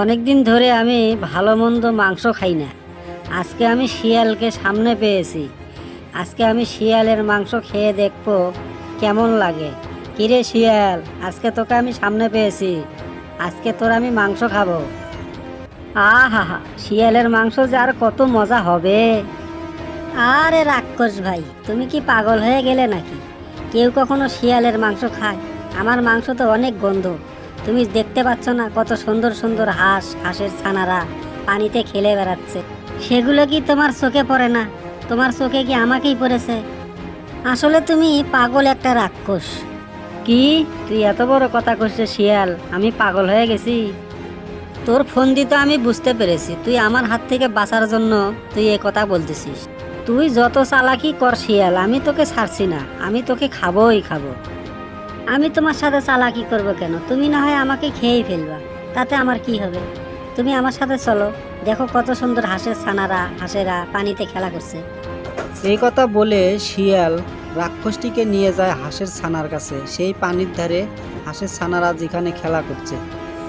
অনেক দিন ধরে আমি ভালো মন্দ মাংস খাই না। আজকে আমি শিয়ালকে সামনে পেয়েছি। আজকে আমি শিয়ালের মাংস খেয়ে দেখব কেমন লাগে। কিরে শিয়াল, আজকে তোকে আমি সামনে পেয়েছি। আজকে তোর আমি মাংস খাব। আহা হা শিয়ালের মাংস যে আর কত মজা হবে। আরে রাক্ষস ভাই, তুমি কি পাগল হয়ে গেলে নাকি? কেউ কখনো শিয়ালের মাংস খায়। আমার মাংস তো অনেক গন্ধ। তুমি দেখতে পাচ্ছ না কত সুন্দর সুন্দর হাঁস হাঁসের ছানারা পানিতে খেলে বেড়াচ্ছে। সেগুলো কি তোমার চোখে পড়ে না? তোমার চোখে কি আমাকেই পড়েছে? আসলে তুমি পাগল একটা রাক্ষস। কি? তুই এত বড় কথা করছিস শিয়াল আমি পাগল হয়ে গেছি। তোর ফোন দিতে আমি বুঝতে পেরেছি তুই আমার হাত থেকে বাঁচার জন্য তুই এ কথা বলতেছিস। তুই যত চালাকি কর শিয়াল আমি তোকে ছাড়ছি না আমি তোকে খাবোই খাব। আমি তোমার সাথে চালাকি করব কেন? তুমি না হয় আমাকে খেয়েই ফেলবা। তাতে আমার কি হবে? তুমি আমার সাথে চলো। দেখো কত সুন্দর হাঁসের ছানারা, হাঁসেরা পানিতে খেলা করছে। এই কথা বলে শিয়াল রাক্ষসটিকে নিয়ে যায় হাঁসের ছানার কাছে। সেই পানির ধারে হাঁসের ছানারা যেখানে খেলা করছে,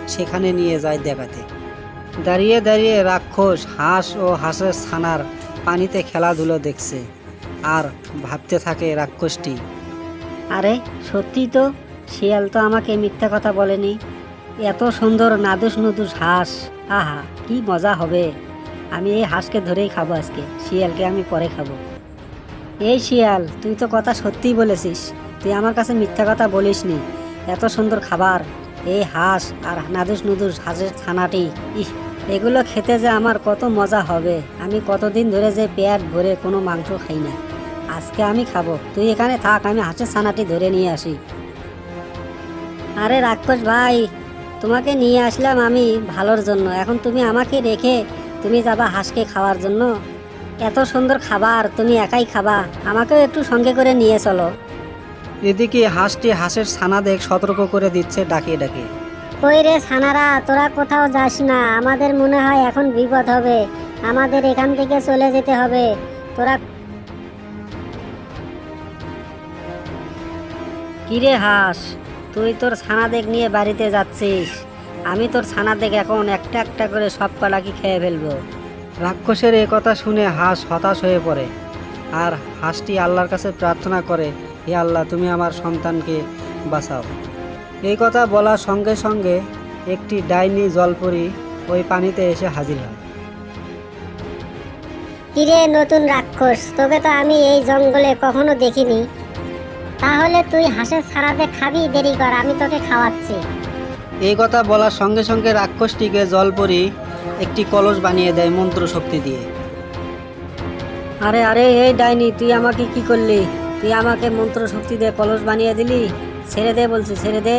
সেখানে নিয়ে যায় দেখাতে। দাঁড়িয়ে দাঁড়িয়ে রাক্ষস, হাঁস ও হাঁসের ছানার পানিতে খেলাধুলো দেখছে। আর ভাবতে থাকে রাক্ষসটি আরে, সত্যি তো? শিয়াল তো আমাকে মিথ্যা কথা বলেনি। এত সুন্দর নাদুস নুদুস হাঁস। আহা, কি মজা হবে। আমি এই হাঁসকে ধরেই খাব আজকে। শিয়ালকে আমি পরে খাব। এই শিয়াল, তুই তো কথা সত্যিই বলেছিস। তুই আমার কাছে মিথ্যা কথা বলিস নি এত সুন্দর খাবার। এই হাঁস আর নাদুস নুদুস হাঁসের ছানাটি। ইহ, এগুলো খেতে যে আমার কত মজা হবে। আমি কতদিন ধরে যে পেট ভরে কোনো মাংস খাই না। আজকে আমি খাব। তুই এখানে থাক আমি হাঁসের ছানাটি ধরে নিয়ে আসি। আরে রাক্ষস ভাই তোমাকে নিয়ে আসলাম আমি ভালোর জন্য। এখন তুমি আমাকে রেখে তুমি যাবা হাঁসকে খাওয়ার জন্য। এত সুন্দর খাবার তুমি একাই খাবা। আমাকেও একটু সঙ্গে করে নিয়ে চলো। এদিকে হাঁসটি হাঁসের ছানা দেখ সতর্ক করে দিচ্ছে ডাকিয়ে ডাকে কই রে ছানারা তোরা কোথাও যাস না। আমাদের মনে হয় এখন বিপদ হবে। আমাদের এখান থেকে চলে যেতে হবে। তোরা কিরে হাঁস, তুই তোর ছানা দেখ নিয়ে বাড়িতে যাচ্ছিস? আমি তোর ছানা দেখ এখন একটা একটা করে সব কলা কি খেয়ে ফেলব। রাক্ষসের এ কথা শুনে হাঁস হতাশ হয়ে পড়ে। আর হাঁসটি আল্লাহর কাছে প্রার্থনা করে, হে আল্লাহ, তুমি আমার সন্তানকে বাঁচাও। এই কথা বলার সঙ্গে সঙ্গে একটি ডাইনি জলপরি ওই পানিতে এসে হাজির হয়। কিরে নতুন রাক্ষস, তোকে তো আমি এই জঙ্গলে কখনো দেখিনি। তাহলে তুই হাঁসের ছাড়াতে খাবি? দেরি কর আমি তোকে খাওয়াচ্ছি। এই কথা বলার সঙ্গে সঙ্গে রাক্ষসটিকে জলপরি একটি কলস বানিয়ে দেয় মন্ত্র শক্তি দিয়ে। আরে আরে এই ডাইনি তুই আমাকে কি করলি? তুই আমাকে মন্ত্র শক্তি দিয়ে কলস বানিয়ে দিলি? ছেড়ে দে বলছি ছেড়ে দে।